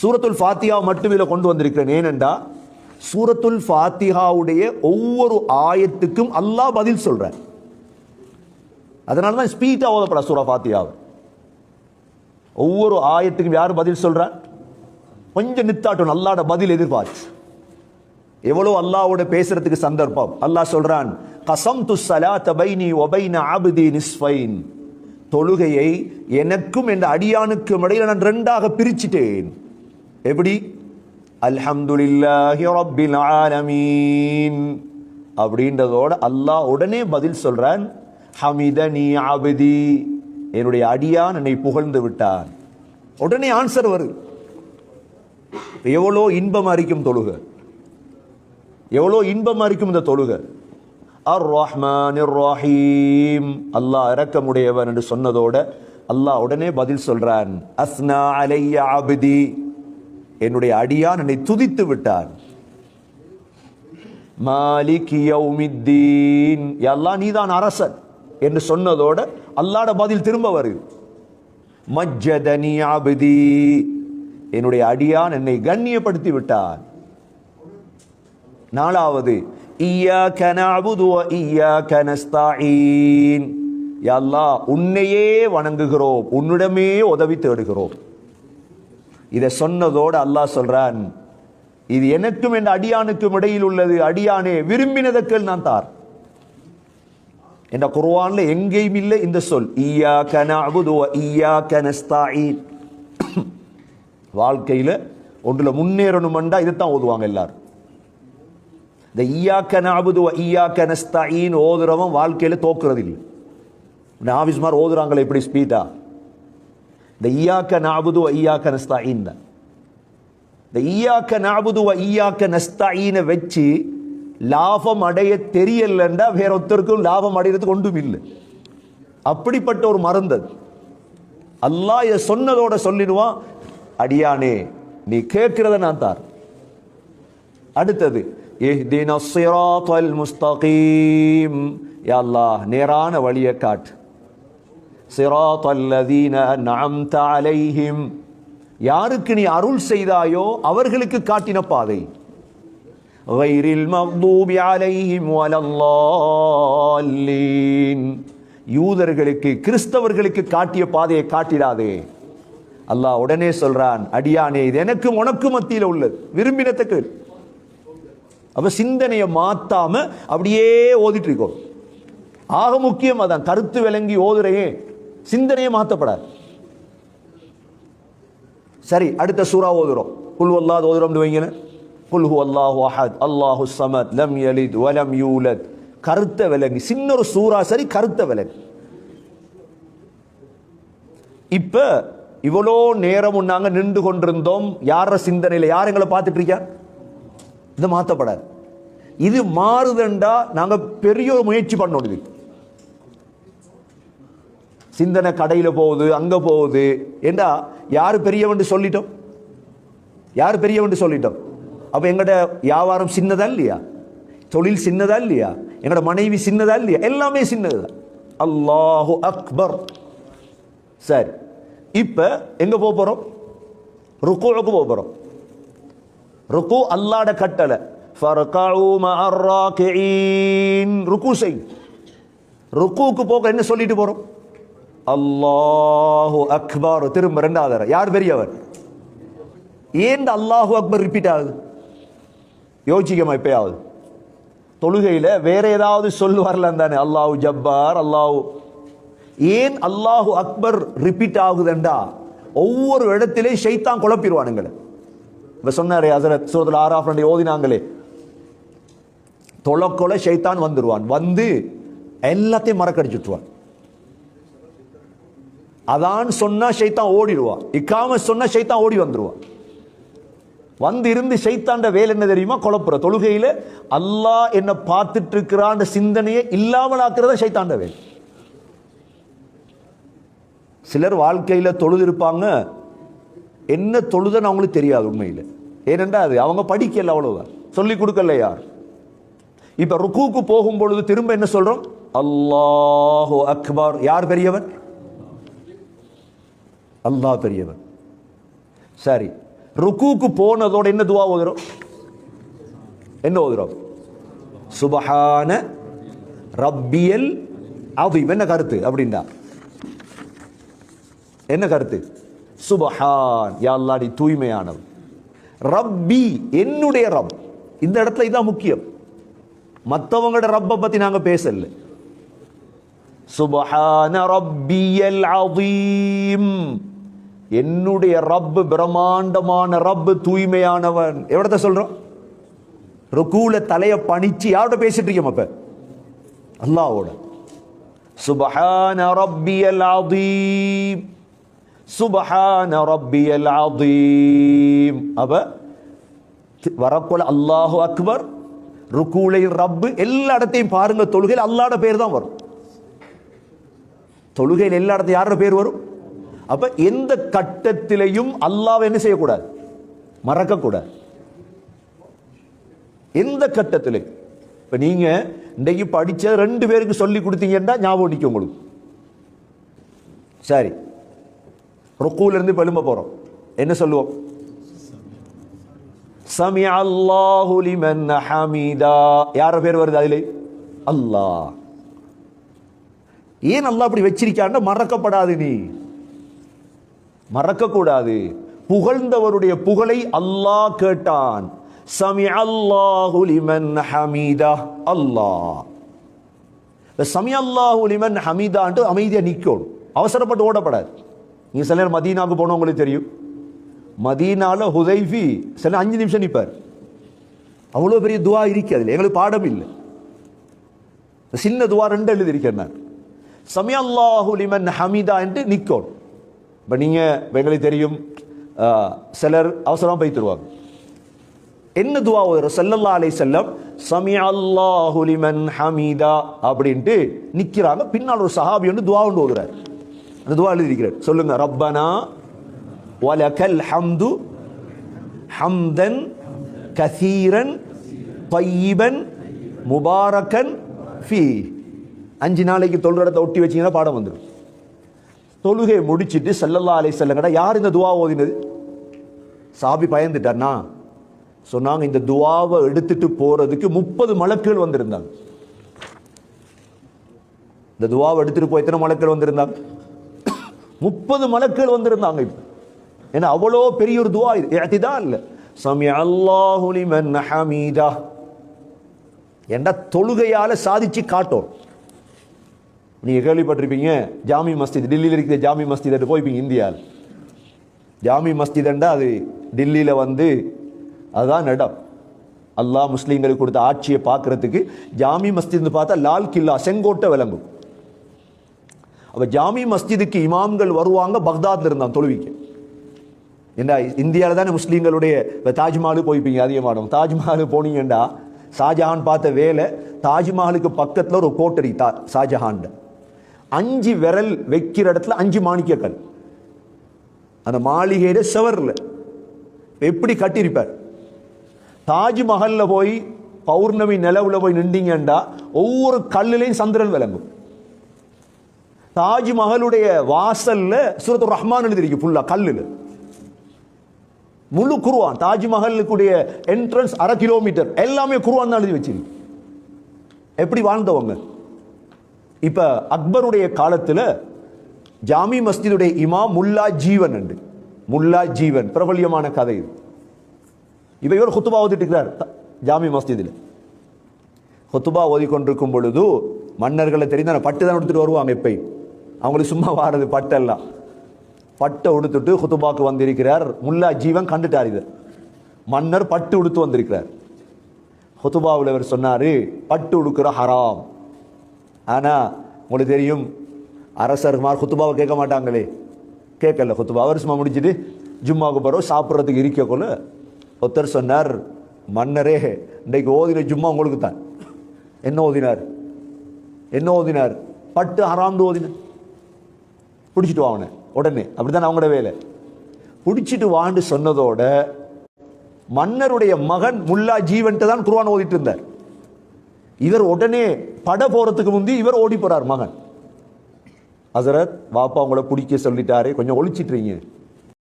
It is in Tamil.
சூரத்துல் ஃபாத்தியா மட்டும் இதில் கொண்டு வந்திருக்கிறேன். ஏனென்றா சூரத்துல் ஃபாத்திஹாவுடைய ஒவ்வொரு ஆயத்துக்கும் அல்லாஹ் பதில் சொல்கிறேன் அதனால தான் ஸ்பீட்டாக ஓதப்பட சூரா ஃபாத்தியாவை ஒவ்வொரு ஆயத்துக்கும் யார் பதில் சொல்கிறார் கொஞ்சம் நித்தாட்டும் அல்லாட பதில் எதிர்பார்த்து. எவ்வளோ அல்லாவோட பேசுறதுக்கு சந்தர்ப்பம். அல்லாஹ் சொல்றான் கசம் து சலாத்த பைனி ஒபைன ஆபுதி நிஸ்ஃபைன். தொழுகையை எனக்கும் என்ற அடியானுக்கும் இடையில நான் ரெண்டாக பிரிச்சிட்டேன். எப்படி அல்ஹம்துலில்லாஹி ரப்பில் ஆலமீன் அப்படின்றதோட அல்லாஹ் உடனே பதில் சொல்றான் ஹமிதனி ஆபதி என்னுடைய அடியான் என்னை புகழ்ந்து விட்டான் உடனே ஆன்சர் வருது எவ்வளோ இன்பமாக இருக்கும் தொழுக எவ்வளோ இன்பமாக இருக்கும் இந்த தொழுக அர் ரஹ்மான் ரஹீம் அல்லாஹ் இரக்கமுடையவன் என்று சொன்னதோட அல்லாஹ் உடனே பதில் சொல்கிறான் அஸ்னா அலைய ஆபதி என்னுடைய அடியான் என்னை துதித்து விட்டார். மாலிக் எல்லாம் நீதான் அரசன் என்று சொன்னதோட அல்லாட பதில் திரும்ப வருது. மஜ்ஜதனி என்னுடைய அடியான் என்னை கண்ணியப்படுத்தி விட்டான் நாலாவது ஐயா நஅபுது வ கனஸ்தாயின் நஸ்தஈன் உன்னையே வணங்குகிறோம் உன்னிடமே உதவி தேடுகிறோம். இதை சொன்னதோடு அல்லாஹ் சொல்றான் இது எனக்கும் என் அடியானுக்கும் இடையில் உள்ளது அடியானே விரும்பினதற்கள் நான் தார். என்ற குர்ஆன்ல எங்கேயும் இல்லை இந்த சொல் ஈயா நஅபுது வ இய்யாக நஸ்தஈன் வாழ்க்கையில் ஒன்றில் முன்னேறணுமெண்டா இதைத்தான் ஓதுவாங்க எல்லாரும். இந்த ஈயாக்க நாபுது ஈயாக்க நஸ்தஈன் ஓதுறவன் வாழ்க்கையில் தோக்குறது இல்லை மாதிரி ஓதுறாங்களே இப்படி ஸ்பீடா இந்த ஈயாக்க நாபுது ஐயாக்க நஸ்தாயின் தான் இந்த ஈயாக்க நாபுது ஐயாக்க நஸ்தஈனை வச்சு லாபம் அடைய தெரியலண்டா வேற ஒருத்தருக்கும் லாபம் அடைகிறதுக்கு ஒன்றும் இல்லை. அப்படிப்பட்ட ஒரு மருந்து அது. அல்லாஹ் இதை சொன்னதோட சொல்லிடுவான் அடியானே நீ கேட்கிறத நான் தார். அடுத்தது இஹ்தின முஸ்தகீம். யா அல்லாஹ் நேரான வழியை காட்டு. சிராத் அல்லதீன நஅம்த அலைஹிம். யாருக்கு நீ அருள் செய்தாயோ அவர்களுக்கு காட்டின பாதை. வைரில் மக்தூபி அலைஹிம் வலல்லாலீன் யூதர்களுக்கு கிறிஸ்தவர்களுக்கு காட்டிய பாதையை காட்டிடாதே. அல்லாஹ் உடனே சொல்றான் அடியானே இது எனக்கும் உனக்கும் மத்தியில் உள்ளது. விரும்பினத்துக்கு அவ சிந்தனையை மாத்தாம அப்படியே ஓதிட்டு இருக்கோம். ஆக முக்கியம் அதான் கருத்து விளங்கி ஓதுறையே சிந்தனையே மாத்தப்படாது. சரி அடுத்த சூறா ஓதுறோம். குல் வல்லாது ஓதுறோம்னு வைங்களேன் குல் அல்லாஹு அஹத் அல்லாஹு சமத் லம் யலித் வலம் யூலத் கருத்த விலங்கு சின்ன ஒரு சூறா சரி கருத்த விலங்கு இப்ப இவ்வளோ நேரமும் நாங்க நின்று கொண்டிருந்தோம். யார சிந்தனையில யார் எங்களை பார்த்துட்டு இருக்கா? இது மாற்றப்படாது இது மாறுதண்டா நாங்க பெரிய ஒரு முயற்சி பண்ணணும் இது சிந்தனை கடையில் போகுது அங்கே போகுது. ஏண்டா யார் பெரியவன் சொல்லிட்டோம்? யார் பெரியவன் சொல்லிட்டோம்? அப்போ எங்கள்கிட்ட வியாபாரம் சின்னதா இல்லையா? தொழில் சின்னதா இல்லையா? எங்களோட மனைவி சின்னதா இல்லையா? எல்லாமே சின்னதுதான் அல்லாஹு அக்பர். சரி. இப்போ எங்கே போக போகிறோம் ருக்குவுக்கு போக போகிறோம் ருக்கு அல்லாட கட்டளை. ஃபர்கஉ மஅர் ராக்கிஈன் ருக்கு செய். ருக்குவுக்கு போக என்ன சொல்லிட்டு போகிறோம் அல்லாஹு அக்பர் திரும்ப ரெண்டாவது தடவை. யார் பெரியவர்? ஏன் இந்த அல்லாஹு அக்பர் ரிப்பீட் ஆகுது? யோசிக்கமா எப்பயாவது தொழுகையில் வேற ஏதாவது சொல்லுவார்ல வரலாம் தானே. அல்லாஹு ஜப்பார் அல்லாஹு ஏன் அல்லாஹு அக்பர் ரிப்பீட் ஆகுதுண்டா? ஒவ்வொரு இடத்திலே ஷைத்தான் குழப்பிடுவானுங்களை. இப்போ சொன்னாரே ஹசரத் சூரத்தில் ஆறாஃப் ரெண்டு ஓதினாங்களே. தொலைக்கொலை ஷைத்தான் வந்துடுவான் வந்து எல்லாத்தையும் மறக்கடிச்சுட்டுருவான் அதான் சொன்னா ஷைத்தான் ஓடிடுவான் இக்காம சொன்னா ஷைத்தான் ஓடி வந்துடுவான் வந்து இருந்து ஷைத்தாண்ட வேலை என்ன தெரியுமா? குழப்புற. தொழுகையில் அல்லாஹ் என்னை பார்த்துட்டு இருக்கிறான் சிந்தனையை இல்லாமல் ஆக்குறத ஷைத்தாண்ட வேலை. சிலர் வாழ்க்கையில் தொழுது இருப்பாங்க என்ன தொழுதுன்னு அவங்களுக்கு தெரியாது உண்மையில். ஏனென்றா அது அவங்க படிக்கல அவ்வளோதான் சொல்லி கொடுக்கல யார்? இப்போ ருக்கூக்கு போகும் பொழுது திரும்ப என்ன சொல்கிறோம் அல்லாஹோ அக்பார். யார் பெரியவன்? அல்லா பெரியவன். சரி ருக்குக்கு போனதோட என்ன துவா ஓதுறோம்? என்ன ஓதுறோம்? சுபஹான ரப்பியல் அதீம் என்ன கருத்து? அப்படின்னா என்ன கருத்து? சுபஹான். யாழ்லாடி தூய்மையானவர் ரப்பி என்னுடைய ரப். இந்த இடத்துல இதான் முக்கியம். மற்றவங்களோட ரப்பை பத்தி நாங்க பேசல. சுபஹான ரப்பியல் அதீம் என்னுடைய ரப்பு பிரம்மாண்டமான ரப்பு தூய்மையானவன். எவ்வளத்த சொல்றோம்? ருக்கூல தலையை பணிச்சு யாரோட பேசிட்டு இருக்கோம் அப்ப? அல்லாவோட. சுபஹான ரப்பியல் அதீம் சுபஹான ரப்பியல் அதீம் அப்ப வரக்குள்ள அல்லாஹு அக்பர் ருக்கூலை ரப்பு எல்லா இடத்தையும் பாருங்க தொழுகையில் அல்லாட பேர் தான் வரும். தொழுகையில் எல்லா இடத்தையும் யாரோட பேர் வரும்? அப்ப எந்த கட்டத்திலையும் அல்லாஹ் என்ன செய்யக்கூடாது? மறக்கக்கூடாது. எந்த கட்டத்தில்? இப்ப நீங்க இன்றைக்கு படிச்ச ரெண்டு பேருக்கு சொல்லி கொடுத்தீங்கன்னா ஞாபகம் நிற்கும் உங்களுக்கு. சரி. ருக்கூல இருந்து போகிறோம் போறோம். என்ன சொல்லுவோம்? சமி அல்லாஹு லிமன் ஹமீதா. யார பேர் வருது அதிலே? அல்லாஹ். ஏன் அல்லாஹ் அப்படி வச்சிருக்கான்னா மறக்கப்படாது நீ. மறக்கக்கூடாது. புகழ்ந்தவருடைய புகழை அல்லாஹ் கேட்டான். சமி அல்லாஹு லிமன் ஹமீதா. அல்லாஹ். சமி அல்லாஹு லிமன் ஹமீதான்ட்டு அமைதியாக நிக்கணும். அவசரப்பட்டு ஓடப்படாது. நீ சில நேரம் மதீனாவுக்கு போனோம் உங்களுக்கு தெரியும். மதீனால ஹுதைஃபி சில அஞ்சு நிமிஷம் நிற்பார் அவ்வளோ பெரிய துவா இருக்காது. எங்களுக்கு பாடம் இல்லை. சின்ன துவா ரெண்டு எழுதி இருக்கேன் நான். சமி அல்லாஹு லிமன் ஹமீதா என்று நிக்கணும். இப்போ நீங்கள் எங்களுக்கு தெரியும் சிலர் அவசரமாக போய் தருவாங்க. என்ன துவா வரும்? செல்லல்லா அலை செல்லம் சமி அல்லாஹுலிமன் ஹமீதா அப்படின்ட்டு நிற்கிறாங்க பின்னால் ஒரு சஹாபி வந்து துவா ஒன்று ஓதுறார் அந்த துவா எழுதியிருக்கிறார். சொல்லுங்க ரப்பனா வலகல் ஹம்து ஹம்தன் கசீரன் பையிபன் முபாரக்கன் ஃபி. அஞ்சு நாளைக்கு தொழுறடத்தை ஒட்டி வச்சீங்கன்னா பாடம் வந்துடும். தொழுகையை முடிச்சிட்டு செல்லல்லா அலை செல்லங்கடா யார் இந்த துவா ஓதினது? சாபி பயந்துட்டார்னா? சொன்னாங்க இந்த துவாவை எடுத்துட்டு போறதுக்கு முப்பது மலக்குகள் வந்திருந்தாங்க. இந்த துவாவை எடுத்துட்டு போய் எத்தனை மலக்குகள் வந்திருந்தாங்க? முப்பது மலக்குகள் வந்திருந்தாங்க இப்போ. ஏன்னா அவ்வளோ பெரிய ஒரு துவா இது. ஏத்திதான் இல்லை. சமி அல்லாஹுலிமன் ஹமீதா. ஏண்டா தொழுகையால சாதிச்சு காட்டும். நீங்கள் கேள்விப்பட்டிருப்பீங்க ஜாமி மஸ்ஜித் டெல்லியில் இருக்கிற ஜாமி மஸ்ஜித் போய்ப்பீங்க இந்தியாவில். ஜாமி மஸ்ஜிதண்டா அது டெல்லியில் வந்து அதுதான் இடம் அல்லாஹ் முஸ்லீம்களுக்கு கொடுத்த ஆட்சியை பார்க்கறதுக்கு ஜாமி மஸ்ஜித்னு பார்த்தா லால் கில்லா செங்கோட்டை விளங்கும். அப்போ ஜாமி மஸ்ஜிதுக்கு இமாம்கள் வருவாங்க பக்தாத்ல இருந்தான் தொழுவிக்க. ஏண்டா இந்தியாவில் தானே முஸ்லீம்களுடைய இப்போ தாஜ்மஹாலு போய்ப்பீங்க அதிகமாக தாஜ்மஹால் போனீங்கண்டா ஷாஜஹான் பார்த்த வேலை தாஜ்மஹாலுக்கு பக்கத்தில் ஒரு கோட்டரி தா ஷாஜஹான்ட அஞ்சு விரல் வைக்கிற இடத்துல அஞ்சு மாணிக்கக்கல். அந்த மாளிகையில செவரில். எப்படி கட்டியிருப்பார்? தாஜ்மஹல்ல போய் பௌர்ணமி நிலவுல போய் நின்றீங்கண்டா ஒவ்வொரு கல்லுலையும் சந்திரன் விளங்கும். தாஜ்மஹலுடைய வாசல்ல சூரத்து ரஹ்மான் எழுதிருக்கு ஃபுல்லா கல்லுல. முழு குருவான் தாஜ்மஹலுக்குடைய என்ட்ரன்ஸ் அரை கிலோமீட்டர் எல்லாமே குருவான் தான் எழுதி வச்சிருக்கு. எப்படி வாழ்ந்தவங்க? இப்போ அக்பருடைய காலத்தில் ஜாமி மஸ்ஜிதுடைய இமாம் முல்லா ஜீவன் அண்டு முல்லா ஜீவன் பிரபல்யமான கதை இது. இப்ப இவர் ஹுத்துபா ஓதிட்டு இருக்கிறார் த- ஜாமி மஸ்ஜிதில். ஹுத்துபா ஓதிக்கொண்டிருக்கும் பொழுது மன்னர்களை தெரிந்த பட்டு தான் எடுத்துட்டு வருவாங்க எப்பை அவங்களுக்கு சும்மா வாரது பட்டெல்லாம் பட்டை உடுத்துட்டு ஹுத்துபாக்கு வந்திருக்கிறார். முல்லா ஜீவன் கண்டுட்டார் இது மன்னர் பட்டு உடுத்து வந்திருக்கிறார். ஹுத்துபாவில் இவர் சொன்னார் பட்டு உடுக்கிற ஹராம். ஆனால் உங்களுக்கு தெரியும் அரசர்மார் குத்துபாவை கேட்க மாட்டாங்களே. கேட்கல குத்துபா. அவர் சும்மா முடிச்சுட்டு ஜும்மாவுக்கு பிறகு சாப்பிட்றதுக்கு இருக்கக்குள்ள ஒருத்தர் சொன்னார் மன்னரே இன்றைக்கு ஓதின ஜும்மா உங்களுக்கு தான். என்ன ஓதினார்? என்ன ஓதினார்? பட்டு ஹராம்னு ஓதினார் பிடிச்சிட்டு வா அவனை உடனே. அப்படிதான் அவங்களோட வேலை. பிடிச்சிட்டு வாண்டு சொன்னதோட மன்னருடைய மகன் முல்லா ஜீவன்ட்டு தான் குர்ஆன் ஓதிட்டு இருந்தார். இவர் உடனே பட போகிறதுக்கு முந்தி இவர் ஓடி போகிறார் மகன். ஹசரத் வாப்பா உங்களை பிடிக்க சொல்லிட்டாரு கொஞ்சம் ஒழிச்சிட்றீங்க